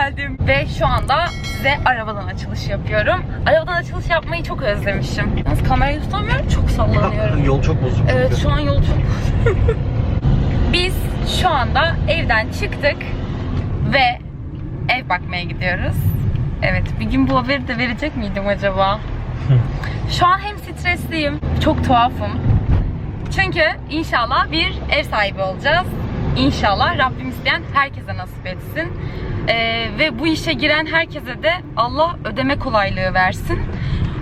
geldim. Ve şu anda size arabadan açılış yapıyorum. Arabadan açılış yapmayı çok özlemişim. Yalnız kamerayı tutamıyorum, çok sallanıyorum. Yol çok bozuk. Evet şu an yol çok Biz şu anda evden çıktık ve ev bakmaya gidiyoruz. Evet bir gün bu haberi de verecek miydim acaba? Şu an hem stresliyim, çok tuhafım. Çünkü inşallah bir ev sahibi olacağız. İnşallah Rabbim isteyen herkese nasip etsin. Ee, ve bu işe giren herkese de Allah ödeme kolaylığı versin.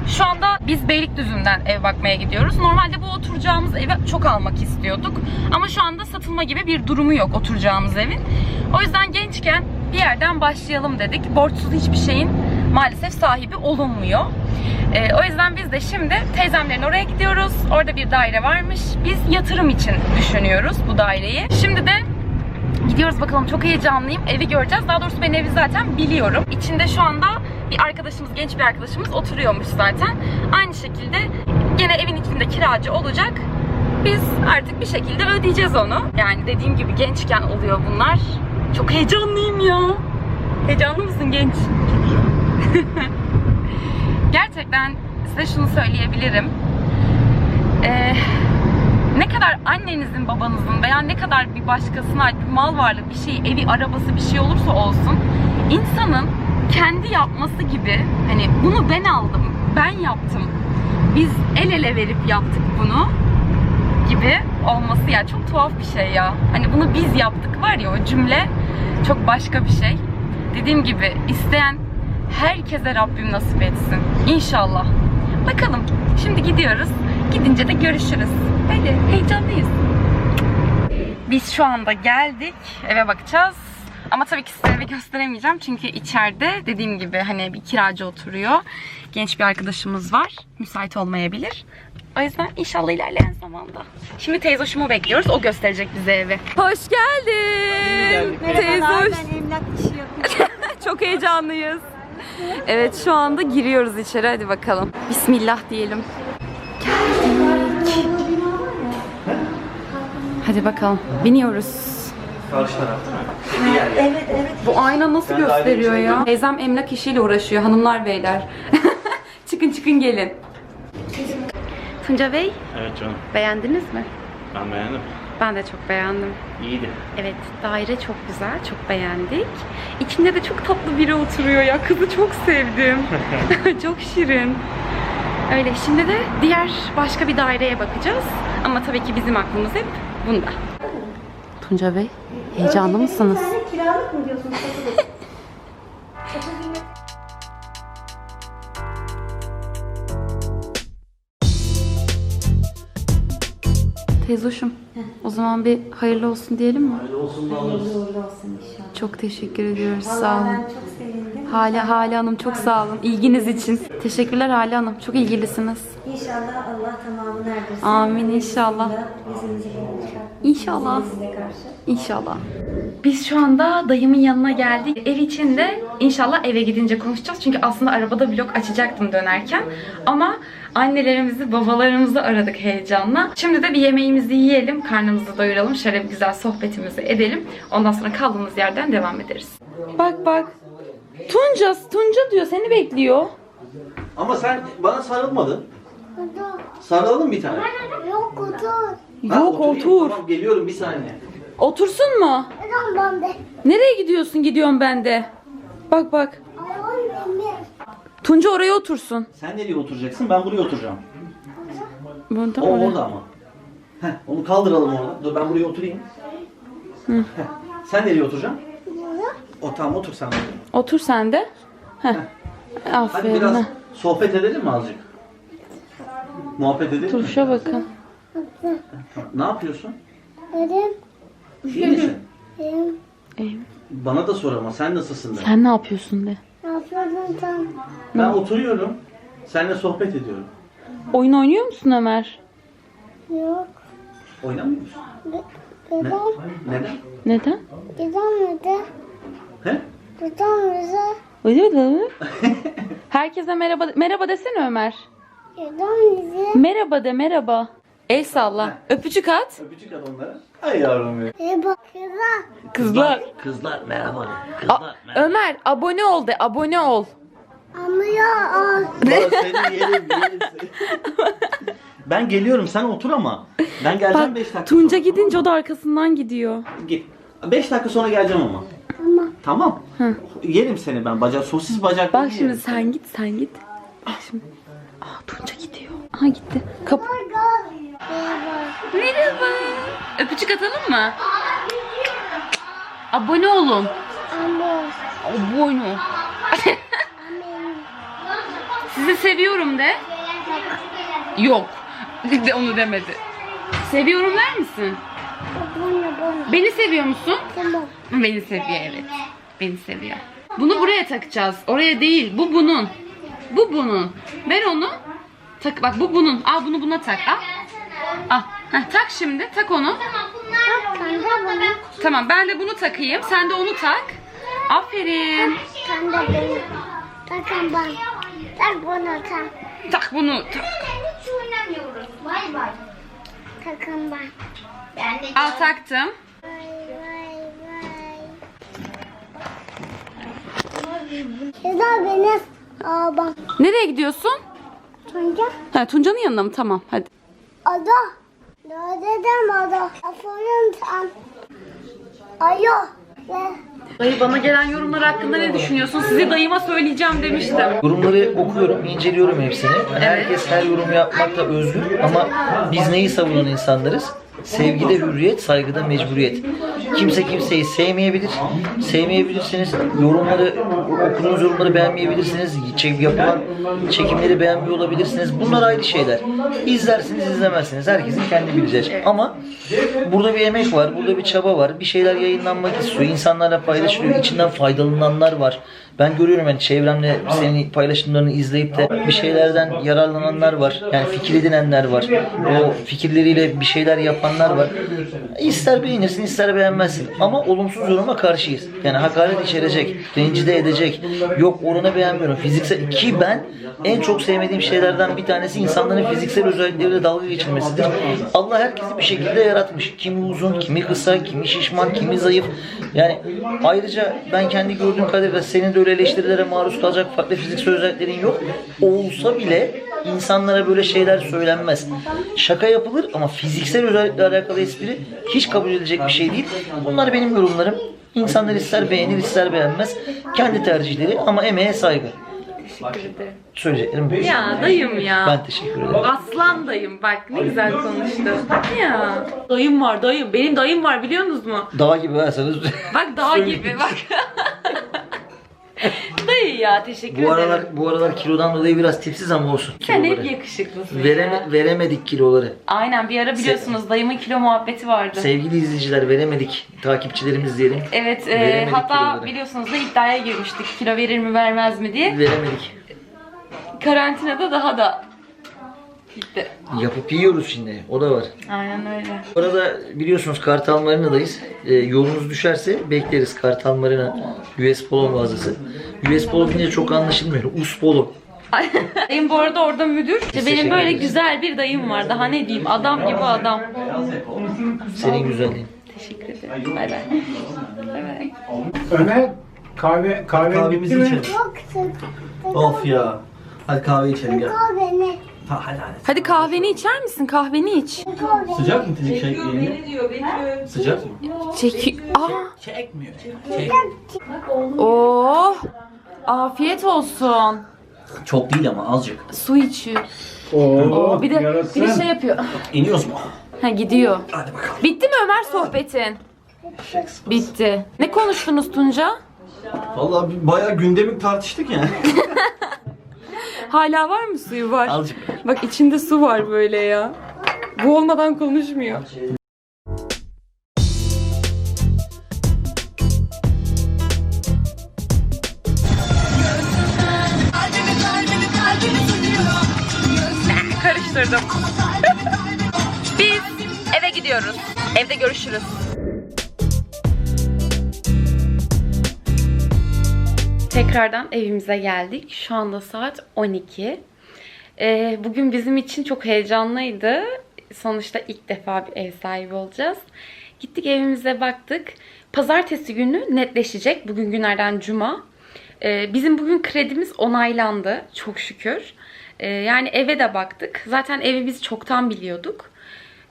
Şu anda biz Beylikdüzü'nden ev bakmaya gidiyoruz. Normalde bu oturacağımız evi çok almak istiyorduk. Ama şu anda satılma gibi bir durumu yok oturacağımız evin. O yüzden gençken bir yerden başlayalım dedik. Borçsuz hiçbir şeyin maalesef sahibi olunmuyor. Ee, o yüzden biz de şimdi teyzemlerin oraya gidiyoruz. Orada bir daire varmış. Biz yatırım için düşünüyoruz bu daireyi. Şimdi de Gidiyoruz bakalım çok heyecanlıyım. Evi göreceğiz. Daha doğrusu ben evi zaten biliyorum. İçinde şu anda bir arkadaşımız, genç bir arkadaşımız oturuyormuş zaten. Aynı şekilde gene evin içinde kiracı olacak. Biz artık bir şekilde ödeyeceğiz onu. Yani dediğim gibi gençken oluyor bunlar. Çok heyecanlıyım ya. Heyecanlı mısın genç? Gerçekten size şunu söyleyebilirim. Ee, ne kadar annenizin, babanızın veya ne kadar bir başkasına ait bir mal varlığı, bir şey, evi, arabası bir şey olursa olsun insanın kendi yapması gibi hani bunu ben aldım, ben yaptım. Biz el ele verip yaptık bunu gibi olması ya çok tuhaf bir şey ya. Hani bunu biz yaptık var ya o cümle çok başka bir şey. Dediğim gibi isteyen herkese Rabbim nasip etsin. İnşallah. Bakalım. Şimdi gidiyoruz. Gidince de görüşürüz. Öyle heyecanlıyız. Biz şu anda geldik. Eve bakacağız. Ama tabii ki size evi gösteremeyeceğim. Çünkü içeride dediğim gibi hani bir kiracı oturuyor. Genç bir arkadaşımız var. Müsait olmayabilir. O yüzden inşallah ilerleyen zamanda. Şimdi teyze hoşumu bekliyoruz. O gösterecek bize evi. Hoş geldin. Teyze hoş. ben emlak işi yapıyorum. Çok heyecanlıyız. Evet şu anda giriyoruz içeri. Hadi bakalım. Bismillah diyelim. Geldik. Hadi bakalım. Biniyoruz. Karşı taraf değil mi? Diğer yer. evet evet. Bu ayna nasıl Ben gösteriyor ya? Teyzem emlak işiyle uğraşıyor hanımlar beyler. çıkın çıkın gelin. Tunca Bey Evet canım. beğendiniz mi? Ben beğendim. Ben de çok beğendim. İyiydi. Evet, daire çok güzel, çok beğendik. İçinde de çok tatlı biri oturuyor ya. Kızı çok sevdim. çok şirin. Öyle, şimdi de diğer başka bir daireye bakacağız. Ama tabii ki bizim aklımız hep bunda. Tunca Bey, heyecanlı mısınız? Sen kiralık mı diyorsun? Teyzoşum, o zaman bir hayırlı olsun diyelim mi? Öyle olsun da alırız. Uğurlu olsun inşallah. Çok teşekkür ediyoruz, sağ Vallahi olun. ben çok sevindim. Hale, Hale Hanım çok sağ olun. İlginiz için. Teşekkürler Hale Hanım. Çok ilgilisiniz. İnşallah Allah tamamını erdirsin. Amin, inşallah. Yüzümüzü. İnşallah. Size karşı. İnşallah. Biz şu anda dayımın yanına geldik. Ev içinde inşallah eve gidince konuşacağız. Çünkü aslında arabada vlog açacaktım dönerken. Ama annelerimizi, babalarımızı aradık heyecanla. Şimdi de bir yemeğimizi yiyelim, karnımızı doyuralım. Şöyle bir güzel sohbetimizi edelim. Ondan sonra kaldığımız yerden devam ederiz. Bak bak. Tunca, Tunca diyor. Seni bekliyor. Ama sen bana sarılmadın. Sarılalım bir tane. Yok otur. Ha, Yok oturayım. otur. Tamam geliyorum bir saniye. Otursun mu? Ben de? Nereye gidiyorsun gidiyorum ben de. Bak bak. Tunca oraya otursun. Sen nereye oturacaksın? Ben buraya oturacağım. Burada O oraya. orada ama. Heh, onu kaldıralım orada. Dur ben buraya oturayım. Heh, Sen nereye oturacaksın? O tamam otur sen. buraya. Otur sen de. Heh. Hadi Aferin. biraz sohbet edelim mi azıcık? Muhabbet edelim mi? Turşa bakın. Ne yapıyorsun? Dedim. İyi misin? Dedim. Bana da sor ama sen nasılsın de. Sen ne yapıyorsun de. Ben oturuyorum. Seninle sohbet ediyorum. Oyun oynuyor musun Ömer? Yok. Oynamıyor musun? Ne? Dedem. Neden? Neden? Dedem dedi. He? Dedem bize. Öyle mi? Herkese merhaba. Merhaba desene Ömer. Dedem bize. Merhaba de merhaba. El salla. Öpücük at. Öpücük at onlara. Ay yavrum benim. Bak kızlar. Kızlar. Kızlar merhaba. Kızlar Ömer abone ol de abone ol. Al. Bak seni yerim yerim seni. Ben geliyorum sen otur ama. Ben geleceğim 5 dakika Tunca sonra. gidince o da arkasından gidiyor. Git. 5 dakika sonra geleceğim ama. Tamam. Tamam. Yerim seni ben bacak sosis bacak. Bak şimdi sen git sen git. Bak şimdi. Aa Tunca gidiyor. Aha gitti. Kapı. Merhaba. Öpücük atalım mı? Abone olun. Abone. Sizi seviyorum de. Yok. De onu demedi. Seviyorum der misin? Beni seviyor musun? Tamam. Beni seviyor evet. Beni seviyor. Bunu buraya takacağız. Oraya değil. Bu bunun. Bu bunun. Ver onu. Tak bak bu bunun. Al bunu buna tak. Al. Al. Heh, tak şimdi. Tak onu. De bunu. Tamam ben de bunu takayım. Sen de onu tak. Aferin. Sen de bunu. Takın ben. Tak bunu tak. Tak bunu. Tak. Hiç oynamıyoruz. Bay bay. Takın ben. Ben de Al taktım. Vay vay vay. Nereye gidiyorsun? Tunca. Ha Tunca'nın yanına mı? Tamam hadi. Ada. Ne dedim ada? Aferin sen. Ayo. Dayı bana gelen yorumlar hakkında ne düşünüyorsun? Size dayıma söyleyeceğim demiştim. Yorumları okuyorum, inceliyorum hepsini. Herkes her yorum yapmakta özgür ama biz neyi savunan insanlarız? Sevgide hürriyet, saygıda mecburiyet. Kimse kimseyi sevmeyebilir. Sevmeyebilirsiniz. Yorumları, okuduğunuz yorumları beğenmeyebilirsiniz. Çek, yapılan çekimleri beğenmiyor olabilirsiniz. Bunlar ayrı şeyler. İzlersiniz, izlemezsiniz. Herkesin kendi bileceği. Ama burada bir emek var, burada bir çaba var. Bir şeyler yayınlanmak istiyor. İnsanlarla paylaşılıyor. İçinden faydalananlar var. Ben görüyorum yani çevremde senin paylaşımlarını izleyip de bir şeylerden yararlananlar var. Yani fikir edinenler var. O fikirleriyle bir şeyler yapanlar var. İster beğenirsin ister beğenmezsin. Ama olumsuz yoruma karşıyız. Yani hakaret içerecek, rencide edecek. Yok orana beğenmiyorum. Fiziksel ki ben en çok sevmediğim şeylerden bir tanesi insanların fiziksel özellikleriyle dalga geçilmesidir. Allah herkesi bir şekilde yaratmış. Kimi uzun, kimi kısa, kimi şişman, kimi zayıf. Yani ayrıca ben kendi gördüğüm kadarıyla senin de öyle eleştirilere maruz kalacak farklı fiziksel özelliklerin yok. Olsa bile insanlara böyle şeyler söylenmez. Şaka yapılır ama fiziksel özellikle alakalı espri hiç kabul edilecek bir şey değil. Bunlar benim yorumlarım. İnsanlar ister beğenir ister beğenmez. Kendi tercihleri ama emeğe saygı. Söyleyeceklerim bu. Ya dayım ya. Ben teşekkür ederim. Aslan dayım bak ne güzel konuştu. Ya. Dayım var dayım. Benim dayım var biliyor musunuz mu? Dağ gibi verseniz. Bak dağ gibi bak. Dayı ya teşekkür bu ederim. aralar bu aralar kilodan dolayı biraz tipsiz ama olsun. Sen hep Kiloları. yakışıklısın Vereme, ya. veremedik kiloları. Aynen bir ara biliyorsunuz dayımın kilo muhabbeti vardı. Sevgili izleyiciler veremedik. Takipçilerimiz diyelim. Evet, e, Veremedik hatta kiloları. biliyorsunuz da iddiaya girmiştik kilo verir mi vermez mi diye. Veremedik. Karantinada daha da gitti. Yapıp yiyoruz şimdi. O da var. Aynen öyle. Bu arada biliyorsunuz Kartal Marina'dayız. Ee, yolunuz düşerse bekleriz Kartal Marina US Polo mağazası. US Polo deyince çok anlaşılmıyor. US Polo. Dayım bu arada orada müdür. İşte benim böyle güzel bir dayım var. Daha ne diyeyim? Adam gibi adam. Senin güzelliğin. Teşekkür ederim. Bay bay. Bay bay. Ömer kahve kahve Kahvemizi içelim. Of ya. Hadi kahve içelim gel. Ha, hadi hadi. Hadi kahveni içer misin? Kahveni iç. Beni. Sıcak mı Tinik şey yenge? Sıcak mı? Çeki... Aa! Çekmiyor. Çek. Oh! Afiyet olsun. Çok değil ama azıcık. Su içiyor. Oo, Oo, bir de yarasın. bir de şey yapıyor. İniyoruz mu? Ha gidiyor. Hadi bakalım. Bitti mi Ömer sohbetin? Bitti. Ne konuştunuz Tunca? Vallahi bir- bayağı gündemik tartıştık yani. Hala var mı suyu var? Azıcık. Bak içinde su var böyle ya. Bu olmadan konuşmuyor. Karıştırdım. Biz eve gidiyoruz. Evde görüşürüz. Tekrardan evimize geldik. Şu anda saat 12. Ee, bugün bizim için çok heyecanlıydı. sonuçta ilk defa bir ev sahibi olacağız. Gittik evimize baktık. Pazartesi günü netleşecek. Bugün günlerden cuma. Ee, bizim bugün kredimiz onaylandı. Çok şükür. Ee, yani eve de baktık. Zaten evi biz çoktan biliyorduk.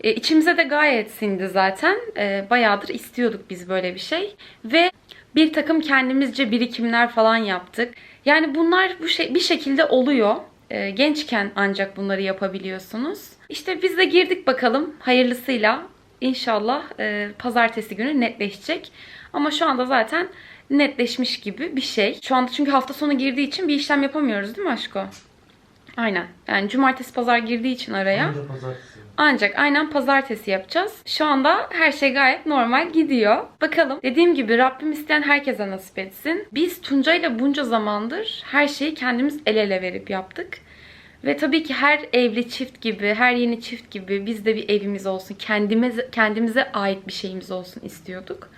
E, içimize de gayet sindi zaten. E, bayağıdır istiyorduk biz böyle bir şey. Ve bir takım kendimizce birikimler falan yaptık. Yani bunlar bu şey bir şekilde oluyor. E, gençken ancak bunları yapabiliyorsunuz. İşte biz de girdik bakalım hayırlısıyla. İnşallah e, pazartesi günü netleşecek. Ama şu anda zaten netleşmiş gibi bir şey. Şu anda çünkü hafta sonu girdiği için bir işlem yapamıyoruz değil mi aşko? Aynen. Yani cumartesi pazar girdiği için araya. Ancak aynen pazartesi yapacağız. Şu anda her şey gayet normal gidiyor. Bakalım. Dediğim gibi Rabbim isteyen herkese nasip etsin. Biz Tunca ile bunca zamandır her şeyi kendimiz el ele verip yaptık. Ve tabii ki her evli çift gibi, her yeni çift gibi biz de bir evimiz olsun, kendimize, kendimize ait bir şeyimiz olsun istiyorduk.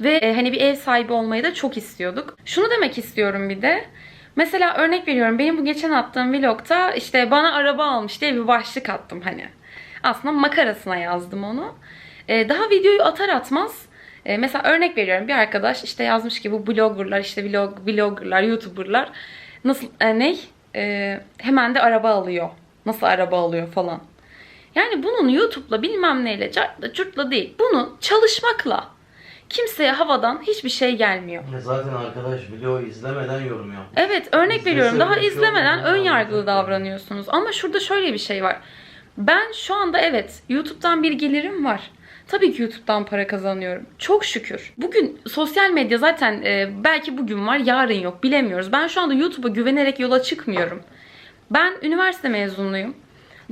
Ve e, hani bir ev sahibi olmayı da çok istiyorduk. Şunu demek istiyorum bir de. Mesela örnek veriyorum benim bu geçen attığım vlogta işte bana araba almış diye bir başlık attım hani. Aslında makarasına yazdım onu. Ee, daha videoyu atar atmaz e, mesela örnek veriyorum bir arkadaş işte yazmış ki bu bloggerlar işte vlog, vloggerlar, youtuberlar nasıl e, ne? E, hemen de araba alıyor. Nasıl araba alıyor falan. Yani bunun YouTube'la bilmem neyle cartla değil. Bunun çalışmakla kimseye havadan hiçbir şey gelmiyor. Zaten arkadaş video izlemeden yorum yap. Evet örnek İzlese veriyorum daha şey izlemeden ön yargılı davranıyorsunuz. Ama şurada şöyle bir şey var. Ben şu anda evet YouTube'dan bir gelirim var. Tabii ki YouTube'dan para kazanıyorum. Çok şükür. Bugün sosyal medya zaten e, belki bugün var yarın yok bilemiyoruz. Ben şu anda YouTube'a güvenerek yola çıkmıyorum. Ben üniversite mezunuyum.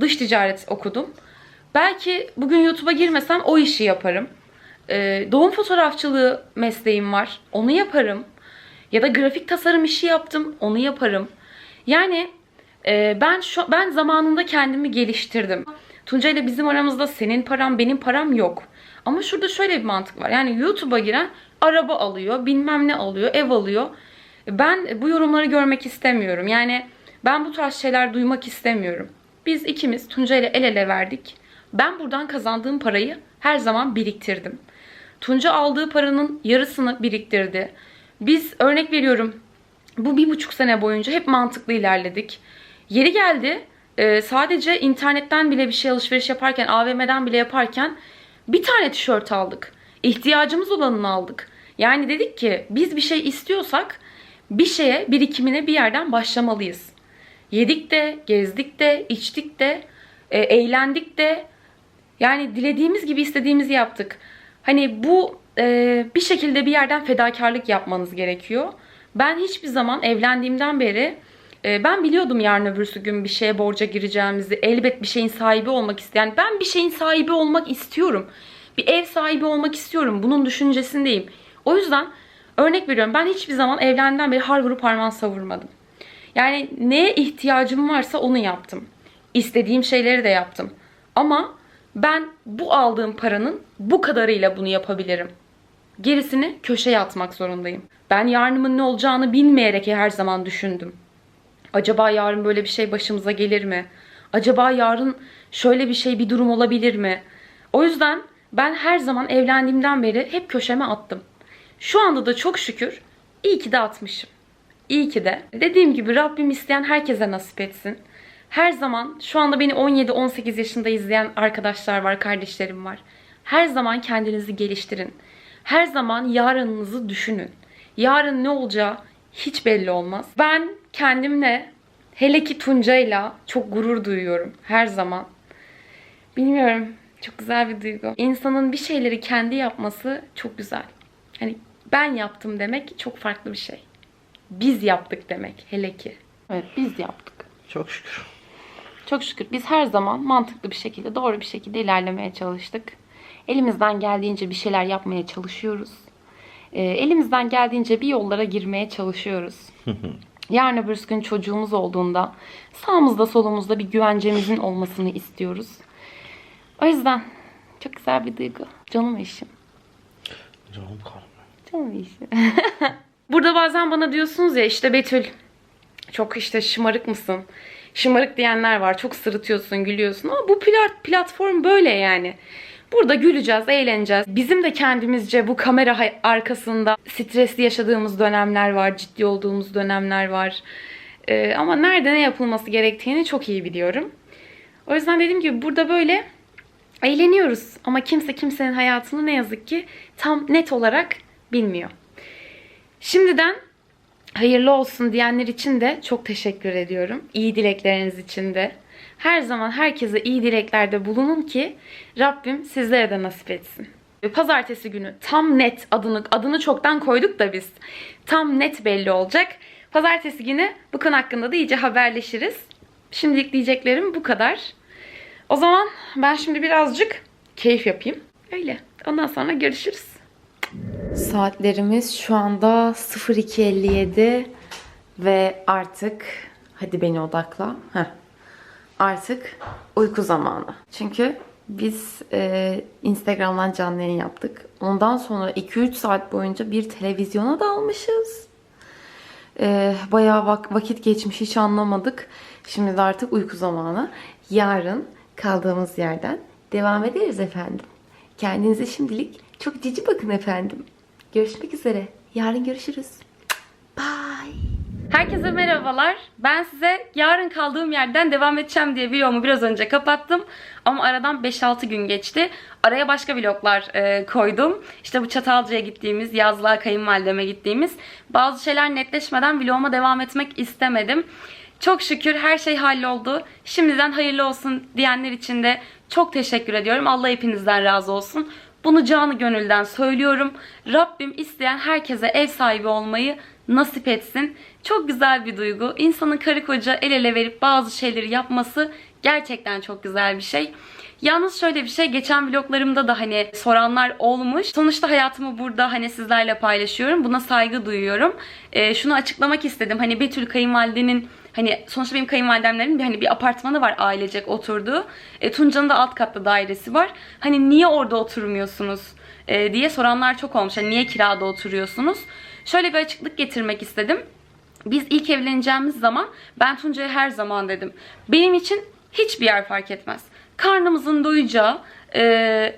Dış ticaret okudum. Belki bugün YouTube'a girmesem o işi yaparım. E, doğum fotoğrafçılığı mesleğim var. Onu yaparım. Ya da grafik tasarım işi yaptım. Onu yaparım. Yani e, ben şu ben zamanında kendimi geliştirdim. Tunca ile bizim aramızda senin param benim param yok. Ama şurada şöyle bir mantık var. Yani YouTube'a giren araba alıyor, bilmem ne alıyor, ev alıyor. Ben bu yorumları görmek istemiyorum. Yani ben bu tarz şeyler duymak istemiyorum. Biz ikimiz Tunca ile el ele verdik. Ben buradan kazandığım parayı her zaman biriktirdim. Tunca aldığı paranın yarısını biriktirdi. Biz örnek veriyorum bu bir buçuk sene boyunca hep mantıklı ilerledik. Yeri geldi e, sadece internetten bile bir şey alışveriş yaparken AVM'den bile yaparken bir tane tişört aldık. İhtiyacımız olanını aldık. Yani dedik ki biz bir şey istiyorsak bir şeye birikimine bir yerden başlamalıyız. Yedik de, gezdik de, içtik de, e, eğlendik de. Yani dilediğimiz gibi istediğimizi yaptık. Hani bu e, bir şekilde bir yerden fedakarlık yapmanız gerekiyor. Ben hiçbir zaman evlendiğimden beri e, ben biliyordum yarın öbürsü gün bir şeye borca gireceğimizi. Elbet bir şeyin sahibi olmak isteyen. Ben bir şeyin sahibi olmak istiyorum. Bir ev sahibi olmak istiyorum. Bunun düşüncesindeyim. O yüzden örnek veriyorum ben hiçbir zaman evlendiğimden beri har vurup parmağını savurmadım. Yani neye ihtiyacım varsa onu yaptım. İstediğim şeyleri de yaptım. Ama ben bu aldığım paranın bu kadarıyla bunu yapabilirim. Gerisini köşeye atmak zorundayım. Ben yarınımın ne olacağını bilmeyerek her zaman düşündüm. Acaba yarın böyle bir şey başımıza gelir mi? Acaba yarın şöyle bir şey bir durum olabilir mi? O yüzden ben her zaman evlendiğimden beri hep köşeme attım. Şu anda da çok şükür iyi ki de atmışım. İyi ki de. Dediğim gibi Rabbim isteyen herkese nasip etsin. Her zaman şu anda beni 17-18 yaşında izleyen arkadaşlar var, kardeşlerim var. Her zaman kendinizi geliştirin. Her zaman yarınınızı düşünün. Yarın ne olacağı hiç belli olmaz. Ben kendimle hele ki Tunca'yla çok gurur duyuyorum her zaman. Bilmiyorum. Çok güzel bir duygu. İnsanın bir şeyleri kendi yapması çok güzel. Hani ben yaptım demek çok farklı bir şey. Biz yaptık demek hele ki. Evet biz yaptık. Çok şükür. Çok şükür biz her zaman mantıklı bir şekilde, doğru bir şekilde ilerlemeye çalıştık. Elimizden geldiğince bir şeyler yapmaya çalışıyoruz. Ee, elimizden geldiğince bir yollara girmeye çalışıyoruz. Yarın öbür gün çocuğumuz olduğunda sağımızda solumuzda bir güvencemizin olmasını istiyoruz. O yüzden çok güzel bir duygu. Canım eşim. Canım karnım. Canım eşim. Burada bazen bana diyorsunuz ya işte Betül çok işte şımarık mısın? Şımarık diyenler var. Çok sırıtıyorsun, gülüyorsun ama bu plat platform böyle yani. Burada güleceğiz, eğleneceğiz. Bizim de kendimizce bu kamera arkasında stresli yaşadığımız dönemler var, ciddi olduğumuz dönemler var. Ee, ama nerede ne yapılması gerektiğini çok iyi biliyorum. O yüzden dediğim gibi burada böyle eğleniyoruz. Ama kimse kimsenin hayatını ne yazık ki tam net olarak bilmiyor. Şimdiden hayırlı olsun diyenler için de çok teşekkür ediyorum. İyi dilekleriniz için de. Her zaman herkese iyi dileklerde bulunun ki Rabbim sizlere de nasip etsin. Pazartesi günü tam net adını adını çoktan koyduk da biz. Tam net belli olacak. Pazartesi günü bu konu hakkında da iyice haberleşiriz. Şimdilik diyeceklerim bu kadar. O zaman ben şimdi birazcık keyif yapayım. Öyle. Ondan sonra görüşürüz. Saatlerimiz şu anda 02.57 ve artık hadi beni odakla. Heh. Artık uyku zamanı. Çünkü biz e, Instagram'dan canlı yayın yaptık. Ondan sonra 2-3 saat boyunca bir televizyona dalmışız. E, bayağı vak- vakit geçmiş hiç anlamadık. Şimdi de artık uyku zamanı. Yarın kaldığımız yerden devam ederiz efendim. Kendinize şimdilik çok cici bakın efendim. Görüşmek üzere. Yarın görüşürüz. Bye. Herkese merhabalar. Ben size yarın kaldığım yerden devam edeceğim diye videomu biraz önce kapattım. Ama aradan 5-6 gün geçti. Araya başka vloglar e, koydum. İşte bu Çatalca'ya gittiğimiz, yazlığa kayınvalideme gittiğimiz. Bazı şeyler netleşmeden vloguma devam etmek istemedim. Çok şükür her şey halloldu. Şimdiden hayırlı olsun diyenler için de çok teşekkür ediyorum. Allah hepinizden razı olsun. Bunu canı gönülden söylüyorum. Rabbim isteyen herkese ev sahibi olmayı nasip etsin. Çok güzel bir duygu. İnsanın karı koca el ele verip bazı şeyleri yapması gerçekten çok güzel bir şey. Yalnız şöyle bir şey geçen vloglarımda da hani soranlar olmuş. Sonuçta hayatımı burada hani sizlerle paylaşıyorum. Buna saygı duyuyorum. Ee, şunu açıklamak istedim. Hani Betül kayınvalidenin hani sonuçta benim kayınvalidemlerin bir hani bir apartmanı var ailecek oturduğu. E, Tunca'nın da alt katta dairesi var. Hani niye orada oturmuyorsunuz e, diye soranlar çok olmuş. Hani niye kirada oturuyorsunuz? Şöyle bir açıklık getirmek istedim. Biz ilk evleneceğimiz zaman ben Tunca'ya her zaman dedim. Benim için hiçbir yer fark etmez. Karnımızın doyacağı e,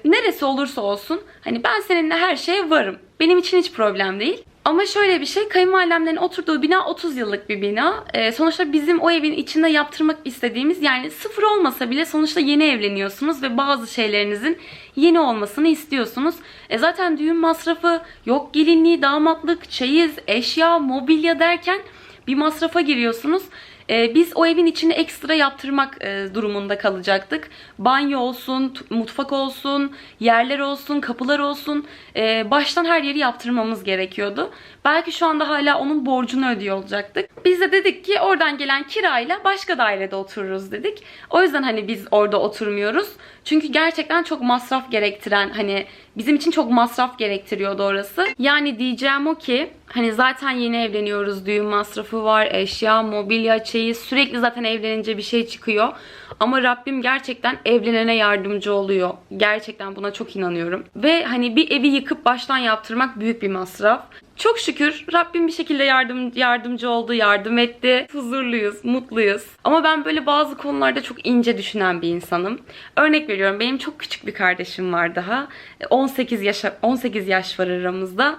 neresi olursa olsun hani ben seninle her şeye varım. Benim için hiç problem değil. Ama şöyle bir şey, kayınvalidemlerin oturduğu bina 30 yıllık bir bina. Ee, sonuçta bizim o evin içinde yaptırmak istediğimiz yani sıfır olmasa bile sonuçta yeni evleniyorsunuz ve bazı şeylerinizin yeni olmasını istiyorsunuz. E zaten düğün masrafı, yok gelinliği, damatlık, çeyiz, eşya, mobilya derken bir masrafa giriyorsunuz. Ee, biz o evin içini ekstra yaptırmak e, durumunda kalacaktık. Banyo olsun, mutfak olsun, yerler olsun, kapılar olsun. e, baştan her yeri yaptırmamız gerekiyordu. Belki şu anda hala onun borcunu ödüyor olacaktık. Biz de dedik ki oradan gelen kirayla başka dairede otururuz dedik. O yüzden hani biz orada oturmuyoruz. Çünkü gerçekten çok masraf gerektiren hani bizim için çok masraf gerektiriyordu orası. Yani diyeceğim o ki hani zaten yeni evleniyoruz. Düğün masrafı var, eşya, mobilya, çeyiz. Sürekli zaten evlenince bir şey çıkıyor. Ama Rabbim gerçekten evlenene yardımcı oluyor. Gerçekten buna çok inanıyorum. Ve hani bir evi yıkıp baştan yaptırmak büyük bir masraf. Çok şükür Rabbim bir şekilde yardım yardımcı oldu, yardım etti. Huzurluyuz, mutluyuz. Ama ben böyle bazı konularda çok ince düşünen bir insanım. Örnek veriyorum benim çok küçük bir kardeşim var daha. 18 yaş 18 yaş var aramızda.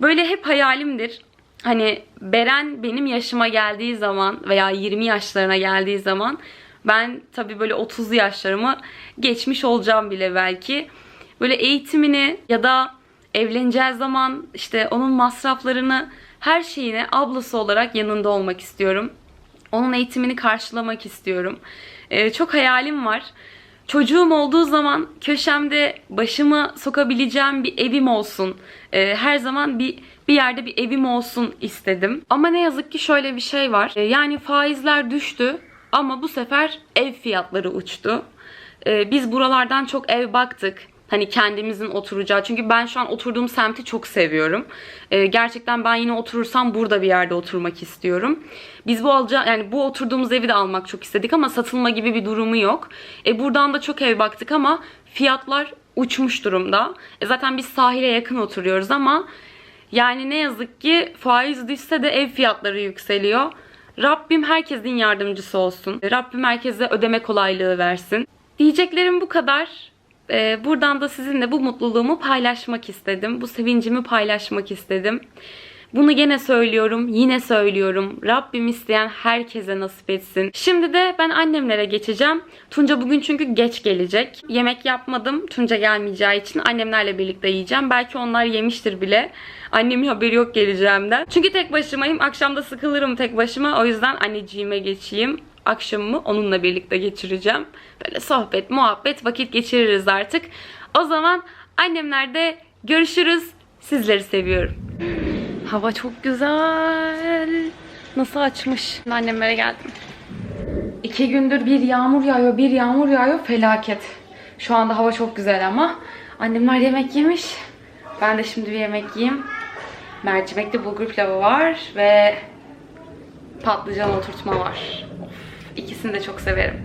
Böyle hep hayalimdir. Hani Beren benim yaşıma geldiği zaman veya 20 yaşlarına geldiği zaman ben tabii böyle 30'lu yaşlarımı geçmiş olacağım bile belki. Böyle eğitimini ya da evleneceği zaman işte onun masraflarını her şeyine ablası olarak yanında olmak istiyorum. Onun eğitimini karşılamak istiyorum. Ee, çok hayalim var. Çocuğum olduğu zaman köşemde başımı sokabileceğim bir evim olsun. Ee, her zaman bir bir yerde bir evim olsun istedim. Ama ne yazık ki şöyle bir şey var. Ee, yani faizler düştü ama bu sefer ev fiyatları uçtu. Ee, biz buralardan çok ev baktık. Hani kendimizin oturacağı. Çünkü ben şu an oturduğum semti çok seviyorum. Ee, gerçekten ben yine oturursam burada bir yerde oturmak istiyorum. Biz bu alacağı yani bu oturduğumuz evi de almak çok istedik ama satılma gibi bir durumu yok. E buradan da çok ev baktık ama fiyatlar uçmuş durumda. E zaten biz sahile yakın oturuyoruz ama yani ne yazık ki faiz düşse de ev fiyatları yükseliyor. Rabbim herkesin yardımcısı olsun. Rabbim herkese ödeme kolaylığı versin. Diyeceklerim bu kadar. Ee, buradan da sizinle bu mutluluğumu paylaşmak istedim. Bu sevincimi paylaşmak istedim. Bunu gene söylüyorum, yine söylüyorum. Rabbim isteyen herkese nasip etsin. Şimdi de ben annemlere geçeceğim. Tunca bugün çünkü geç gelecek. Yemek yapmadım. Tunca gelmeyeceği için annemlerle birlikte yiyeceğim. Belki onlar yemiştir bile. Annemin haberi yok geleceğimden. Çünkü tek başımayım. Akşamda sıkılırım tek başıma. O yüzden anneciğime geçeyim. Akşamımı onunla birlikte geçireceğim. Böyle sohbet, muhabbet, vakit geçiririz artık. O zaman annemlerde görüşürüz. Sizleri seviyorum. Hava çok güzel. Nasıl açmış. Annemlere geldim. İki gündür bir yağmur yağıyor, bir yağmur yağıyor. Felaket. Şu anda hava çok güzel ama. Annemler yemek yemiş. Ben de şimdi bir yemek yiyeyim. Mercimekli bulgur pilavı var ve patlıcan oturtma var. İkisini de çok severim.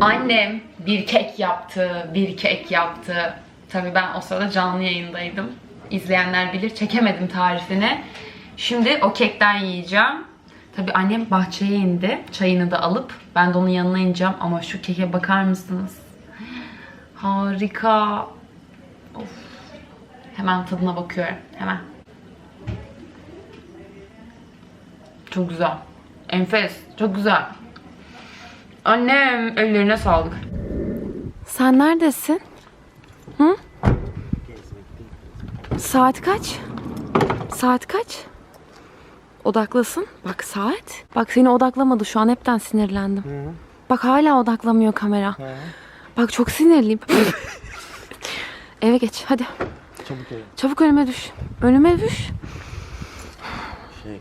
Annem bir kek yaptı, bir kek yaptı. Tabii ben o sırada canlı yayındaydım. İzleyenler bilir, çekemedim tarifini. Şimdi o kekten yiyeceğim. Tabii annem bahçeye indi. Çayını da alıp ben de onun yanına ineceğim. Ama şu keke bakar mısınız? Harika. Of. Hemen tadına bakıyorum. Hemen. Çok güzel. Enfes. Çok güzel. Annem ellerine sağlık. Sen neredesin? Hı? Saat kaç? Saat kaç? Odaklısın. Bak saat. Bak seni odaklamadı şu an hepten sinirlendim. Bak hala odaklamıyor kamera. Bak çok sinirliyim. Eve geç hadi. Çabuk eve. Çabuk önüme düş. Önüme düş. Şey,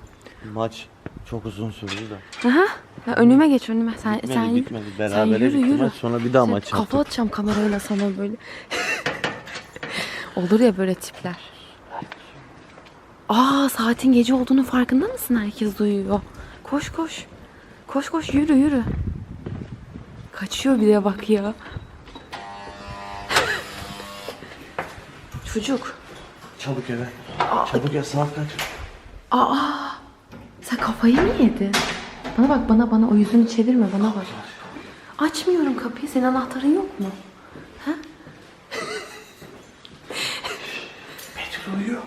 maç çok uzun sürdü de. Aha. Ya önüme geç önüme. Sen Bitmedi, sen bitmedi. sen Berabere yürü bitti yürü. maç. Sonra bir daha Sen maç kafa yaptık. atacağım kamerayla sana böyle. Olur ya böyle tipler. Aa saatin gece olduğunu farkında mısın? Herkes duyuyor. Koş koş. Koş koş yürü yürü. Kaçıyor bir de bak ya. Çocuk. Çabuk eve. Çabuk ya saat kaç? Aa sen kafayı mı yedin? Bana bak bana bana o yüzünü çevirme bana bak. Açmıyorum kapıyı. Senin anahtarın yok mu? Betül uyuyor.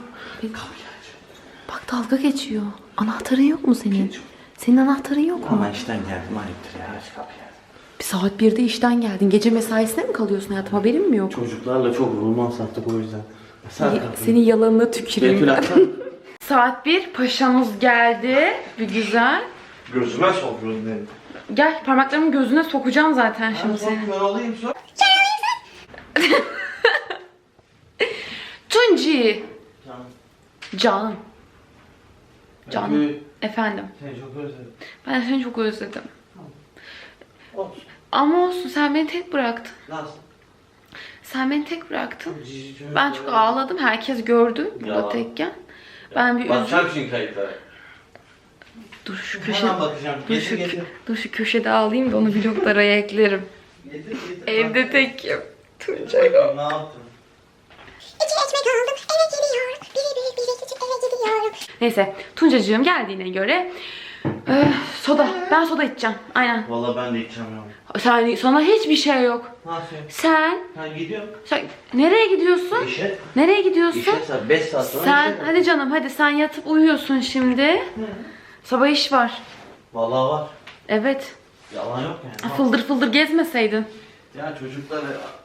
Bak dalga geçiyor. Anahtarın yok mu senin? Senin anahtarın yok mu? Ama işten geldim ayıptır ya aç kapıyı. Bir saat birde işten geldin. Gece mesaisine mi kalıyorsun hayatım? Haberin mi yok? Çocuklarla çok ruman sattık o yüzden. Sen kapıyı. Senin yalanına tüküreyim. Betül açsana. Saat bir paşamız geldi. Bir güzel. Gözüme sokuyorsun beni. Gel parmaklarımın gözüne sokacağım zaten şimdi seni. Ben olayım sok. Tunci. Canım. Can. Can. Betül, Efendim. Seni çok özledim. Ben seni çok özledim. Olsun. Ama olsun sen beni tek bıraktın. Nasıl? Sen beni tek bıraktın. Ben çok ağladım. Herkes gördü burada Yalan. tekken. Ben bir. Bakacağım çünkü kayıtlara. Dur şu köşe. Hemen bakacağım. Dur Getir şu, getir. dur şu köşede ağlayayım da onu vloglara eklerim. Getir getir. Evde tekim. Tuncay yok. Ne yaptın? İki ekmek aldım eve gidiyorum. Biri büyük biri küçük eve gidiyorum. Neyse Tuncacığım geldiğine göre eh, soda. Ben soda içeceğim. Aynen. Valla ben de içeceğim ya. Sen, sana hiçbir şey yok. Nasıl? Sen, Ben gidiyorum. sen nereye gidiyorsun? İşe. Nereye gidiyorsun? İşe saat 5 saat sonra Sen hadi canım hadi sen yatıp uyuyorsun şimdi. Sabah iş var. Valla var. Evet. Yalan yok yani. Fıldır fıldır gezmeseydin. Ya çocuklar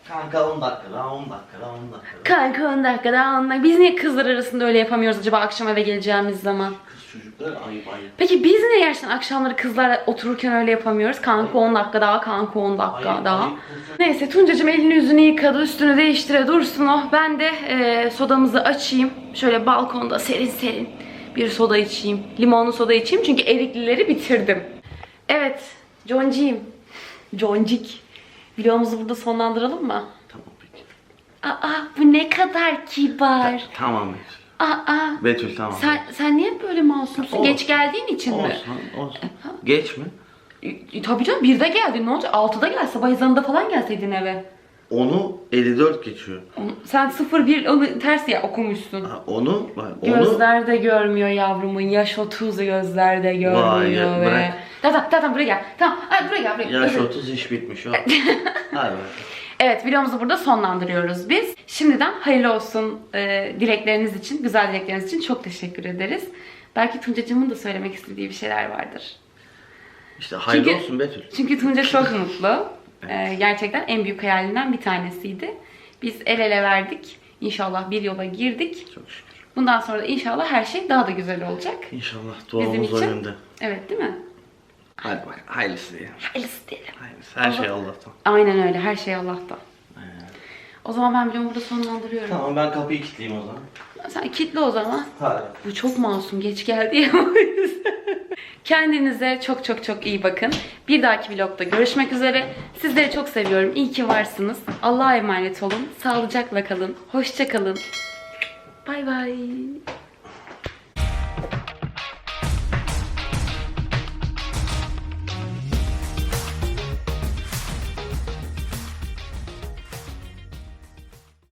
kanka 10 dakika daha 10 dakika daha 10 dakika daha. Kanka 10 dakika daha onlar. Biz niye kızlar arasında öyle yapamıyoruz acaba akşam eve geleceğimiz zaman? Kız çocuklar ayıp ayıp. Peki biz niye gerçekten akşamları kızlarla otururken öyle yapamıyoruz? Kanka 10 dakika daha, kanka 10 dakika Ayıp, daha. ayıp. Neyse Tuncacığım elini yüzünü yıkadı, üstünü değiştire dursun o. Ben de e, sodamızı açayım. Şöyle balkonda serin serin bir soda içeyim. Limonlu soda içeyim çünkü eriklileri bitirdim. Evet, Jonciğim. Joncik. Vlogumuzu burada sonlandıralım mı? Tamam peki. Aa, bu ne kadar kibar. Tamam Betül. Aa, Betül tamam. sen, sen niye böyle masumsun? Olsun. Geç geldiğin için mi? Olsun olsun. Geç mi? E, Tabii canım birde geldin ne olacak? Altıda gel sabah ezanında falan gelseydin eve. Onu 54 geçiyor. Onu- Sen 01 onu ters ya okumuşsun. Ha, onu bak onu Gözler de görmüyor yavrumun. Yaş 30 gözler de görmüyor ve bırak. Tamam tamam buraya gel. Tamam hadi buraya gel. Buraya. Yaş Dur, dur. 30 iş bitmiş o. Hadi bakalım. Evet videomuzu burada sonlandırıyoruz biz. Şimdiden hayırlı olsun e, dilekleriniz için, güzel dilekleriniz için çok teşekkür ederiz. Belki Tuncacığımın da söylemek istediği bir şeyler vardır. İşte hayırlı Çünkü- olsun Betül. Çünkü Tunca çok mutlu. E, gerçekten en büyük hayalinden bir tanesiydi. Biz el ele verdik. İnşallah bir yola girdik. Çok şükür. Bundan sonra da inşallah her şey daha da güzel olacak. İnşallah Bizim duamız için. önünde. Evet değil mi? Hadi bak hayırlısı diyelim. Hayırlısı diyelim. Hayırlısı. Her şey Allah'tan. Aynen öyle. Her şey Allah'tan. O zaman ben videomu burada sonlandırıyorum. Tamam ben kapıyı kilitleyeyim o zaman. Sen kitle o zaman. Hadi. Bu çok masum. Geç geldi ya. Kendinize çok çok çok iyi bakın. Bir dahaki vlogda görüşmek üzere. Sizleri çok seviyorum. İyi ki varsınız. Allah'a emanet olun. Sağlıcakla kalın. Hoşça kalın. Bay bay.